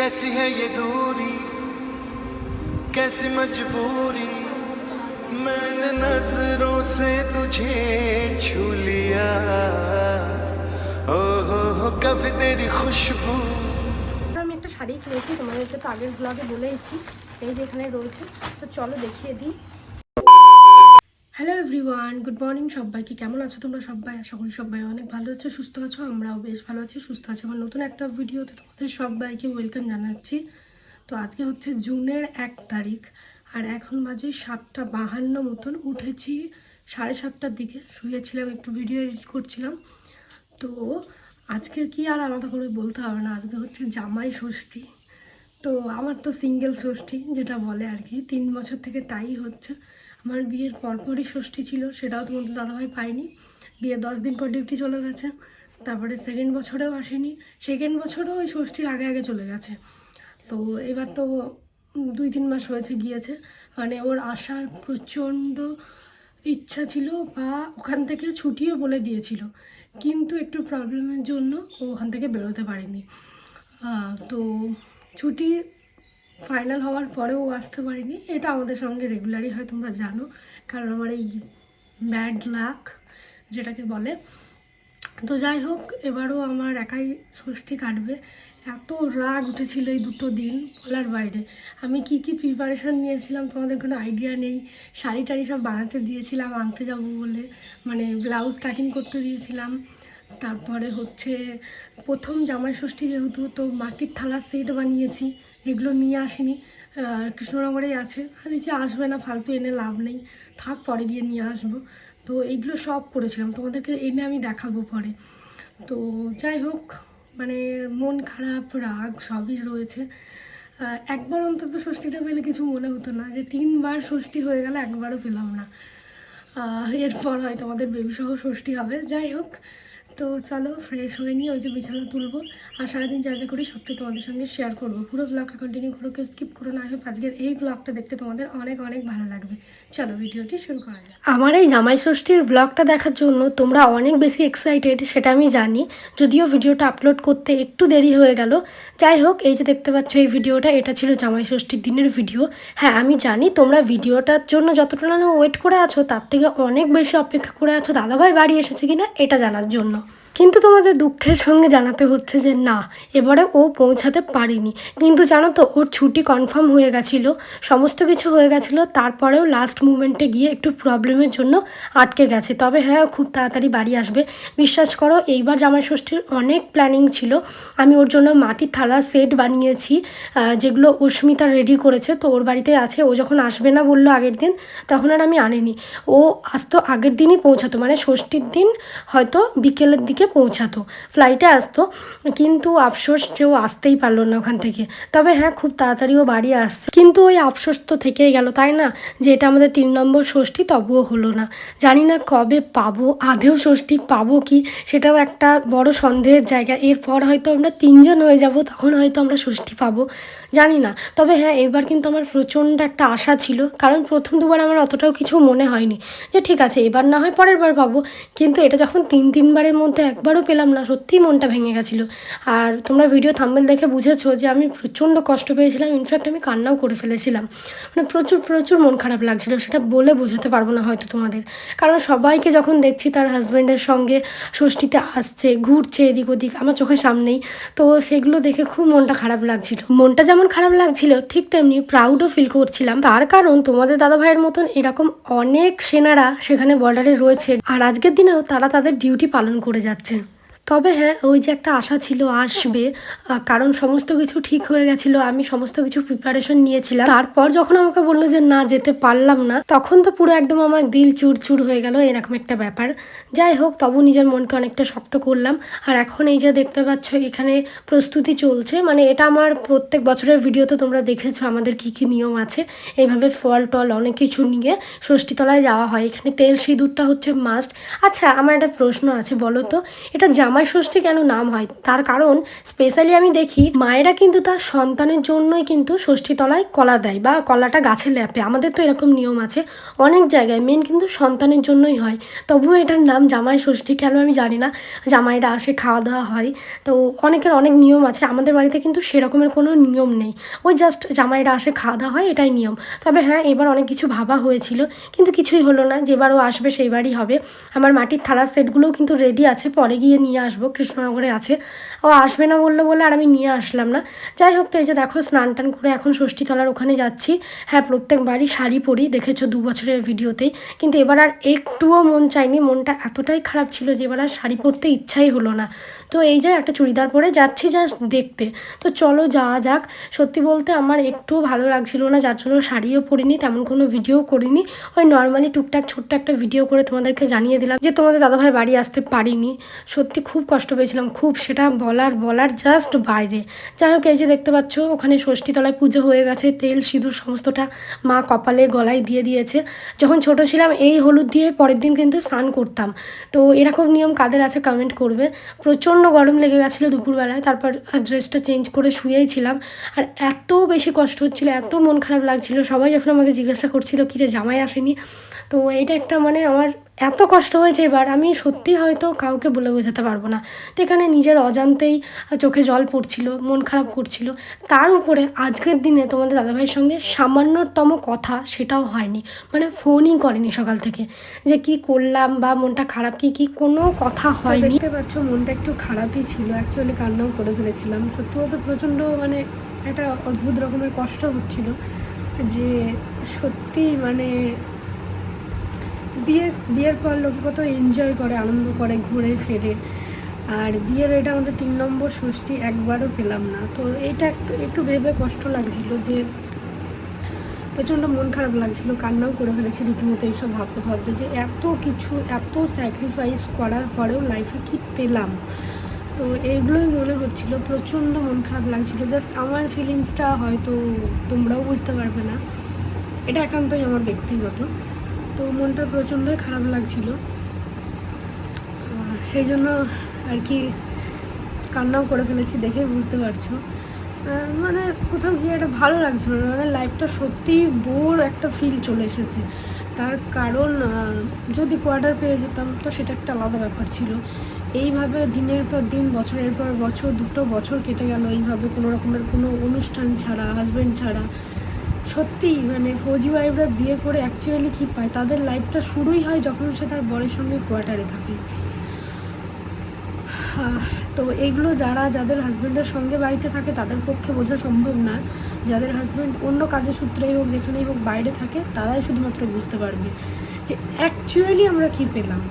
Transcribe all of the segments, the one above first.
कैसी है ये दूरी कैसी मजबूरी मैंने नजरों से तुझे छू लिया ओ हो हो कभी तेरी खुशबू আমি একটা শাড়ি কিনেছি তোমাদেরকে তো আগের ব্লগে বলেইছি এই যে এখানে রয়েছে তো চলো দেখিয়ে দিই হ্যালো এভরিওয়ান গুড মর্নিং সবাইকে। কেমন আছো তোমরা সবাই? আশা করি সবাই অনেক ভালো আছো, সুস্থ আছো, আমরাও বেশ ভালো আছি, সুস্থ আছি। আমার নতুন একটা ভিডিওতে তোমাদের সবাইকে ওয়েলকাম জানাচ্ছি। তো আজকে হচ্ছে জুনের এক তারিখ, আর এখন বাজে সাতটা বাহান্ন মতন। উঠেছি সাড়ে সাতটার দিকে, শুয়েছিলাম, একটু ভিডিও এডিট করছিলাম। তো আজকে কি আর আলাদা করে বলতে হবে না, আজকে হচ্ছে জামাই ষষ্ঠী। তো আমার তো সিঙ্গেল ষষ্ঠী, যেটা বলে আর কি। তিন বছর থেকে তাই হচ্ছে। আমার বিয়ের পরপরই ষষ্ঠী ছিল, সেটাও তোমাদের দাদাভাই পাইনি বিয়ে দশ দিন পর ডিউটি চলে গেছে, তারপরে সেকেন্ড বছরেও আসেনি। সেকেন্ড বছরও ওই ষষ্ঠীর আগে আগে চলে গেছে। তো এবার তো দুই তিন মাস হয়েছে গিয়েছে। মানে ওর আসার প্রচণ্ড ইচ্ছা ছিল, বা ওখান থেকে ছুটিও বলে দিয়েছিল। কিন্তু একটু প্রবলেমের জন্য ও ওখান থেকে বেরোতে পারেনি। তো ছুটি ফাইনাল হওয়ার পরেও আসতে পারিনি। এটা আমাদের সঙ্গে রেগুলারই হয়, তোমরা জানো। কারণ আমার এই ব্যাড লাক যেটাকে বলে। তো যাই হোক, এবারও আমার একাই ষষ্ঠী কাটবে। এত রাগ উঠেছিল এই দুটো দিন বলার বাইরে। আমি কি কি প্রিপারেশন নিয়েছিলাম, তোমাদের কোনো আইডিয়া নেই। শাড়ি টাড়ি সব বানাতে দিয়েছিলাম, আনতে যাব বলে। মানে ব্লাউজ কাটিং করতে দিয়েছিলাম। তারপরে হচ্ছে, প্রথম জামাই ষষ্ঠী যেহেতু, তো মাটির থালার সেট বানিয়েছি। যেগুলো নিয়ে আসিনি কৃষ্ণনগরেই আছে। আর যে আসবে না, ফালতু এনে লাভ নেই। থাক, পরে গিয়ে নিয়ে আসব। তো এইগুলো সব করেছিলাম। তোমাদেরকে এনে আমি দেখাবো পরে। তো যাই হোক মানে মন খারাপ, রাগ সবই রয়েছে। একবার অন্তত ষষ্ঠীটা পেলে কিছু মনে হতো না যে তিনবার ষষ্ঠী হয়ে গেলে একবারও পেলাম না। এরপর হয়তো আমাদের বেবি সহ ষষ্ঠী হবে। যাই হোক তো চলো ফ্রেশ হয়ে নিয়ে ওই যে বিছানা তুলবো আর সারাদিন যা যা করি সবটাই তোমাদের সঙ্গে শেয়ার করব। পুরো ব্লগটা কন্টিনিউ করো, কেউ স্কিপ করো না। হোক আজকের এই ব্লগটা দেখতে তোমাদের অনেক অনেক ভালো লাগবে। চলো ভিডিওটি শুরু করা যাক। আমার এই জামাই ষষ্ঠীর ব্লগটা দেখার জন্য তোমরা অনেক বেশি এক্সাইটেড সেটা আমি জানি। যদিও ভিডিওটা আপলোড করতে একটু দেরি হয়ে গেল। যাই হোক, এই যে দেখতে পাচ্ছ এই ভিডিওটা, এটা ছিল জামাই ষষ্ঠীর দিনের ভিডিও হ্যাঁ আমি জানি তোমরা ভিডিওটার জন্য যতটা না ওয়েট করে আছো, তার থেকে অনেক বেশি অপেক্ষা করে আছো। দাদাভাই বাড়ি এসেছে কিনা, এটা জানার জন্য। know কিন্তু তোমাদের দুঃখের সঙ্গে জানাতে হচ্ছে যে না, এবারে ও পৌঁছাতে পারেনি। কিন্তু জানো তো, ওর ছুটি কনফার্ম হয়ে গেছিল, সমস্ত কিছু হয়ে গেছিল, তারপরেও লাস্ট মুমেন্টে গিয়ে একটু প্রবলেমের জন্য আটকে গেছে। তবে হ্যাঁ খুব তাড়াতাড়ি বাড়ি আসবে। বিশ্বাস করো, এইবার জামাই ষষ্ঠীর অনেক প্ল্যানিং ছিল। আমি ওর জন্য মাটির থালা সেট বানিয়েছি যেগুলো অস্মিতা রেডি করেছে। তো ওর বাড়িতে আছে, ও যখন আসবে না বলল আগের দিন, তখন আর আমি আনিনি। ও আসতো আগের দিনই পৌঁছাতো মানে ষষ্ঠীর দিন হয়তো বিকেলের দিকে পৌঁছাতো ফ্লাইটে আসতো, কিন্তু আফসোস যে ও আসতেই পারল না ওখান থেকে। তবে হ্যাঁ খুব তাড়াতাড়ি ও বাড়ি আসছে। কিন্তু ওই আফসোস তো থেকেই গেল, তাই না? যে এটা আমাদের তিন নম্বর ষষ্ঠী, তবুও হলো না। জানি না কবে পাবো আধেও ষষ্ঠী পাবো কি, সেটাও একটা বড় সন্দেহের জায়গা। এরপর হয়তো আমরা তিনজন হয়ে যাব, তখন হয়তো আমরা ষষ্ঠী পাবো, জানি না। তবে হ্যাঁ এবার কিন্তু আমার প্রচণ্ড একটা আশা ছিল, কারণ প্রথম দুবার আমার অতটাও কিছু মনে হয়নি। যে ঠিক আছে, এবার না হয় পরের বার পাবো, কিন্তু এটা যখন তিন তিনবারের মধ্যে একবারও পেলাম না, সত্যিই মনটা ভেঙে গেছিল। আর তোমরা ভিডিও থাম্বেল দেখে বুঝেছ যে আমি প্রচণ্ড কষ্ট পেয়েছিলাম ইনফ্যাক্ট আমি কান্নাও করে ফেলেছিলাম। মানে প্রচুর প্রচুর মন খারাপ লাগছিল, সেটা বলে বোঝাতে পারব না হয়তো তোমাদের। কারণ সবাইকে যখন দেখছি তার হাজব্যান্ডের সঙ্গে ষষ্ঠীতে আসছে, ঘুরছে এদিক ওদিক, আমার চোখের সামনেই, তো সেগুলো দেখে খুব মনটা খারাপ লাগছিল। মনটা যেমন খারাপ লাগছিল, ঠিক তেমনি প্রাউডও ফিল করছিলাম। তার কারণ তোমাদের দাদা ভাইয়ের মতন এরকম অনেক সেনারা সেখানে বর্ডারে রয়েছে। আর আজকের দিনেও তারা তাদের ডিউটি পালন করে যাচ্ছে। 真。তবে হ্যাঁ ওই যে একটা আশা ছিল আসবে কারণ সমস্ত কিছু ঠিক হয়ে গেছিল, আমি সমস্ত কিছু প্রিপারেশন নিয়েছিলাম। তারপর যখন আমাকে বলল যে না, যেতে পারলাম না, তখন তো পুরো একদম আমার দিল চুর চুর হয়ে গেল, এরকম একটা ব্যাপার। যাই হোক, তবু নিজের মনকে অনেকটা শক্ত করলাম। আর এখন এই যে দেখতে পাচ্ছ, এখানে প্রস্তুতি চলছে। মানে এটা আমার প্রত্যেক বছরের ভিডিওতে তোমরা দেখেছ, আমাদের কি কি নিয়ম আছে। এইভাবে ফল টল অনেক কিছু নিয়ে ষষ্ঠীতলায় যাওয়া হয়। এখানে তেল সিঁদুরটা হচ্ছে মাস্ট আচ্ছা আমার একটা প্রশ্ন আছে, বলো তো? এটা জামাই ষষ্ঠী কেন নাম হয়? তার কারণ স্পেশালি আমি দেখি মায়েরা কিন্তু তার সন্তানের জন্যই কিন্তু ষষ্ঠী তলায় কলা দেয় বা কলাটা গাছে ল্যাপে। আমাদের তো এরকম নিয়ম আছে। অনেক জায়গায় মেন কিন্তু সন্তানের জন্যই হয়। তবুও এটার নাম জামাই ষষ্ঠী কেন আমি জানি না। জামাইরা আসে খাওয়া দাওয়া হয়। তো অনেকের অনেক নিয়ম আছে। আমাদের বাড়িতে কিন্তু সেরকমের কোনো নিয়ম নেই। ওই জাস্ট জামাইরা আসে খাওয়া দাওয়া হয়, এটাই নিয়ম। তবে হ্যাঁ এবার অনেক কিছু ভাবা হয়েছিল। কিন্তু কিছুই হলো না। যেবারও আসবে, সেইবারই হবে। আমার মাটির থালার সেটগুলোও কিন্তু রেডি আছে। পরে গিয়ে নিয়ে আসব, কৃষ্ণনগরে আছে। ও আসবে না বলল বলে আর আমি নিয়ে আসলাম না। যাই হোক তো এই যে দেখো, স্নান টান করে এখন ষষ্ঠীতলার ওখানে যাচ্ছি। হ্যাঁ প্রত্যেকবারই শাড়ি পরি, দেখেছ দু বছরের ভিডিওতেই কিন্তু এবার আর একটুও মন চাইনি, মনটা এতটাই খারাপ ছিল যে এবার আর শাড়ি পরতে ইচ্ছাই হলো না। তো এই যে একটা চুড়িদার পরে যাচ্ছি জাস্ট দেখতে। তো চলো যাওয়া যাক। সত্যি বলতে আমার একটুও ভালো লাগছিল না, যার জন্য শাড়িও পরিনি, তেমন কোনো ভিডিও করিনি। ওই নর্মালি টুকটাক ছোট্ট একটা ভিডিও করে তোমাদেরকে জানিয়ে দিলাম যে তোমাদের দাদাভাই বাড়ি আসতে পারিনি। সত্যি খুব কষ্ট পেয়েছিলাম, খুব সেটা বলার বলার জাস্ট বাইরে। যাই হোক, এই যে দেখতে পাচ্ছ, ওখানে ষষ্ঠীতলায় পুজো হয়ে গেছে, তেল, সিঁদুর সমস্তটা মা কপালে গলায় দিয়ে দিয়েছে। যখন ছোট ছিলাম, এই হলুদ দিয়ে পরের দিন কিন্তু স্নান করতাম। তো এরকম নিয়ম কাদের আছে কমেন্ট করবে। প্রচণ্ড গরম লেগে গেছিল দুপুরবেলায়, তারপর ড্রেসটা চেঞ্জ করে শুয়েই ছিলাম। আর এত বেশি কষ্ট হচ্ছিল, এত মন খারাপ লাগছিল। সবাই যখন আমাকে জিজ্ঞাসা করছিল কী রে জামাই আসেনি? তো এইটা একটা মানে আমার এত কষ্ট হয়েছে এবার আমি সত্যি হয়তো কাউকে বলে বোঝাতে পারব না। তো এখানে নিজের অজান্তেই চোখে জল পড়ছিল মন খারাপ করছিল। তার উপরে আজকের দিনে তোমাদের দাদাভাইয়ের সঙ্গে সামান্যতম কথা সেটাও হয়নি। মানে ফোনই করেনি সকাল থেকে যে কি করলাম বা মনটা খারাপ কি কি কোনো কথা হয়নি। দেখতে পাচ্ছ মনটা একটু খারাপই ছিল অ্যাকচুয়ালি কান্নাও করে ফেলেছিলাম। সত্যি বলতে প্রচণ্ড মানে একটা অদ্ভুত রকমের কষ্ট হচ্ছিল যে সত্যি মানে বিয়ে, বিয়ের পর লোকে কত এনজয় করে, আনন্দ করে, ঘুরে ফেরে। আর বিয়ের এটা আমাদের তিন নম্বর ষষ্ঠী, একবারও পেলাম না। তো এটা একটু একটু ভেবে কষ্ট লাগছিল যে, প্রচণ্ড মন খারাপ লাগছিল, কান্নাও করে ফেলেছি রীতিমতো এইসব ভাবতে ভাবতে যে এত কিছু, এত স্যাক্রিফাইস করার পরেও লাইফে কি পেলাম? তো এইগুলোই মনে হচ্ছিল, প্রচণ্ড মন খারাপ লাগছিল। জাস্ট আমার ফিলিংসটা হয়তো তোমরাও বুঝতে পারবে না। এটা একান্তই আমার ব্যক্তিগত। তো মনটা প্রচণ্ডই খারাপ লাগছিল। সেই জন্য আর কি কান্নাও করে ফেলেছি দেখে বুঝতে পারছ। মানে কোথাও গিয়ে একটা ভালো লাগছিল না মানে লাইফটা সত্যিই বোর একটা ফিল চলে এসেছে। তার কারণ যদি কোয়ার্টার পেয়ে যেতাম তো সেটা একটা আলাদা ব্যাপার ছিল। এইভাবে দিনের পর দিন, বছরের পর বছর, দুটো বছর কেটে গেল। এইভাবে কোনো রকমের কোনো অনুষ্ঠান ছাড়া হাজব্যান্ড ছাড়া সত্যিই মানে ফৌজি ওয়াইফরা বিয়ে করে অ্যাকচুয়ালি কী পায়? তাদের লাইফটা শুরুই হয় যখন সে তার বরের সঙ্গে কোয়ার্টারে থাকে। তো এইগুলো যারা, যাদের হাজব্যান্ডের সঙ্গে বাড়িতে থাকে, তাদের পক্ষে বোঝা সম্ভব না। যাদের হাজব্যান্ড অন্য কাজের সূত্রেই হোক, যেখানেই হোক বাইরে থাকে, তারাই শুধুমাত্র বুঝতে পারবে যে অ্যাকচুয়ালি আমরা কী পেলাম।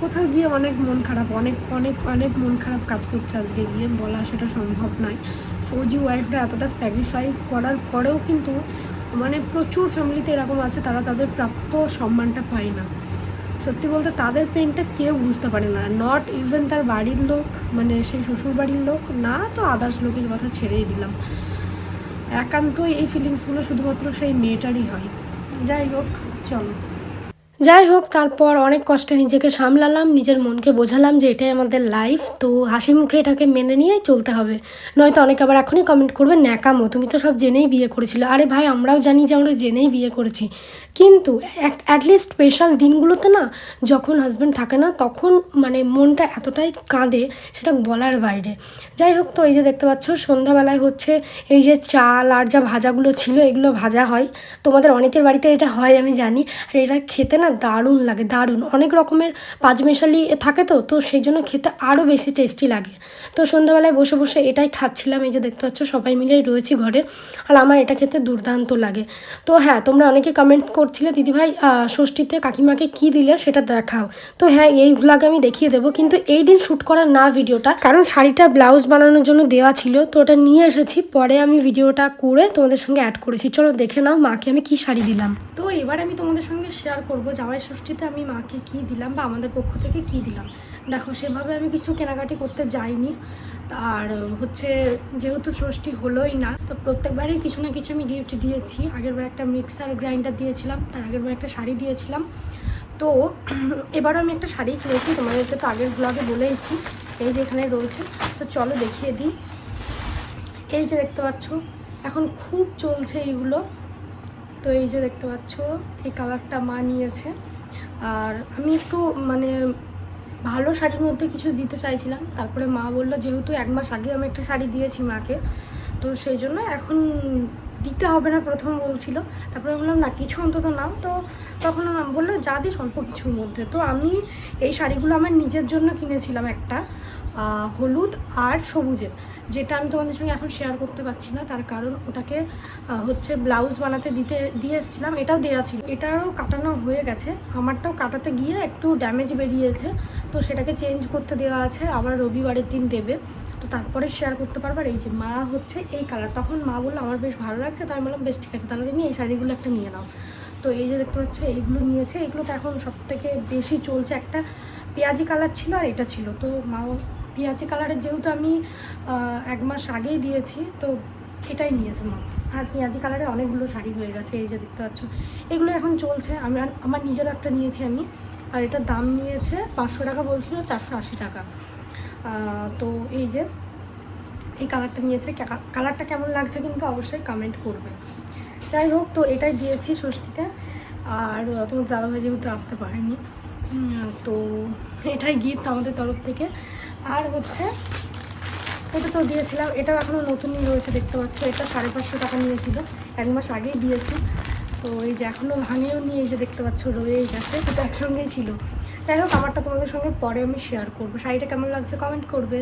কোথাও গিয়ে অনেক মন খারাপ, অনেক অনেক অনেক মন খারাপ কাজ করছে আজকে গিয়ে, বলা সেটা সম্ভব নয়। ফৌজি ওয়াইফরা এতটা স্যাক্রিফাইস করার পরেও কিন্তু মানে প্রচুর ফ্যামিলিতে এরকম আছে, তারা তাদের প্রাপ্য সম্মানটা পায় না। সত্যি বলতে তাদের পেনটা কেউ বুঝতে পারে না। নট ইভেন তার বাড়ির লোক মানে সেই শ্বশুর বাড়ির লোক, না তো আদার্স লোকের কথা ছেড়েই দিলাম। একান্তই এই ফিলিংসগুলো শুধুমাত্র সেই মেয়েটারই হয়। যাই হোক, চলো। যাই হোক, তারপর অনেক কষ্টে নিজেকে সামলালাম, নিজের মনকে বোঝালাম যে এটাই আমাদের লাইফ তো হাসি মুখে এটাকে মেনে নিয়েই চলতে হবে। নয়তো অনেকে আবার এখনই কমেন্ট করবে, ন্যাকামো, তুমি তো সব জেনেই বিয়ে করেছিলে। আরে ভাই, আমরাও জানি যে আমরা জেনেই বিয়ে করেছি। কিন্তু অ্যাটলিস্ট স্পেশাল দিনগুলোতে না, যখন হাজব্যান্ড থাকে না, তখন মানে মনটা এতটাই কাঁদে, সেটা বলার বাইরে। যাই হোক, তো এই যে দেখতে পাচ্ছ, সন্ধ্যাবেলায় হচ্ছে এই যে চাল আর যা ভাজাগুলো ছিল, এগুলো ভাজা হয়। তোমাদের অনেকের বাড়িতে এটা হয়, আমি জানি। আর এটা খেতে না দারুণ লাগে, দারুণ। অনেক রকমের পাঁচমেশালি থাকে তো তো সেই জন্য খেতে আরও বেশি টেস্টি লাগে। তো সন্ধ্যাবেলায় বসে বসে এটাই খাচ্ছিলাম, এই যে দেখতে পাচ্ছ সবাই মিলেই রয়েছি ঘরে। আর আমার এটা খেতে দুর্দান্ত লাগে। তো হ্যাঁ তোমরা অনেকে কমেন্ট করছিলে, দিদিভাই ষষ্ঠীতে কাকিমাকে কি দিলে সেটা দেখাও। তো হ্যাঁ এই ভ্লগে আমি দেখিয়ে দেবো, কিন্তু এই দিন শ্যুট করা না ভিডিওটা কারণ শাড়িটা ব্লাউজ বানানোর জন্য দেওয়া ছিল, তো ওটা নিয়ে এসেছি। পরে আমি ভিডিওটা করে তোমাদের সঙ্গে অ্যাড করেছি। চলো দেখে নাও মাকে আমি কি শাড়ি দিলাম। তো এবার আমি তোমাদের সঙ্গে শেয়ার করব জামাই ষষ্ঠীতে আমি মাকে কি দিলাম বা আমাদের পক্ষ থেকে কি দিলাম? দেখো, সেভাবে আমি কিছু কেনাকাটি করতে যাইনি। আর হচ্ছে যেহেতু ষষ্ঠী হলোই না, তো প্রত্যেকবারই কিছু না কিছু আমি গিফট দিয়েছি। আগেরবার একটা মিক্সার গ্রাইন্ডার দিয়েছিলাম, তার আগেরবার একটা শাড়ি দিয়েছিলাম। তো, এবারও আমি একটা শাড়ি কিনেছি, তোমাদেরকে তো আগের ব্লগে বলেইছি, এই যে এখানে রয়েছে। তো চলো দেখিয়ে দিই। এই যে দেখতে পাচ্ছ, এখন খুব চলছে এইগুলো। তো এই যে দেখতে পাচ্ছ, এই কালারটা মা নিয়েছে। আর আমি একটু মানে ভালো শাড়ির মধ্যে কিছু দিতে চাইছিলাম। তারপরে মা বলল, যেহেতু এক মাস আগে আমি একটা শাড়ি দিয়েছি মাকে, তো সেই জন্য এখন দিতে হবে না। প্রথম বলছিল। তারপরে বললাম, না, কিছু অন্তত নাও। তো তখন বলল, যা দিস অল্প কিছুর মধ্যে। তো আমি এই শাড়িগুলো আমার নিজের জন্য কিনেছিলাম একটা। হলুদ আর সবুজের, যেটা আমি তোমাদের সঙ্গে এখন শেয়ার করতে পারছি না, তার কারণ ওটাকে হচ্ছে ব্লাউজ বানাতে দিতে, দিয়ে এসেছিলাম, এটাও দেওয়া ছিল। এটারও কাটানো হয়ে গেছে, আমারটাও কাটাতে গিয়ে একটু ড্যামেজ বেরিয়েছে, তো সেটাকে চেঞ্জ করতে দেওয়া আছে, আবার রবিবারের দিন দেবে। তো তারপরে শেয়ার করতে পারব, আর এই যে মা হচ্ছে এই কালার তখন মা বলল, আমার বেশ ভালো লাগছে। তো আমি বললাম, বেশ ঠিক আছে, তাহলে তুমি এই শাড়িগুলো একটা নিয়ে নাও। তো এই যে দেখতে পাচ্ছ, এইগুলো নিয়েছে এগুলো তো এখন সব থেকে বেশি চলছে, একটা পেঁয়াজি কালার ছিল আর এটা ছিল, তো মা পেঁয়াজি কালারের যেহেতু আমি এক মাস আগেই দিয়েছি, তো এটাই নিয়েছে মা। আর পেঁয়াজি কালারে অনেকগুলো শাড়ি হয়ে গেছে, এই যে দেখতে পাচ্ছ। এগুলো এখন চলছে, আমি আর আমার নিজের একটা নিয়েছি আমি, আর এটার দাম নিয়েছে পাঁচশো টাকা বলছিল, চারশো আশি টাকা। তো এই যে, এই কালারটা নিয়েছে। কালারটা কেমন লাগছে কিন্তু অবশ্যই কমেন্ট করবে। যাই হোক, তো এটাই দিয়েছি ষষ্ঠীতে। আর তোমার দাদাভাই যেহেতু আসতে পারেনি তো এটাই গিফট আমাদের তরফ থেকে। আর হচ্ছে, এটা তো দিয়েছিলাম, এটাও এখনও নতুনই রয়েছে, দেখতে পাচ্ছ, এটা সাড়ে পাঁচশো টাকা নিয়েছিল, এক মাস আগেই দিয়েছি। তো এই যে এখনও ভাঙেও নিয়ে এই যে দেখতে পাচ্ছ, রয়েই গেছে এটা একসঙ্গেই ছিল। যাই হোক, আমারটা তোমাদের সঙ্গে পরে আমি শেয়ার করব। শাড়িটা কেমন লাগছে কমেন্ট করবে।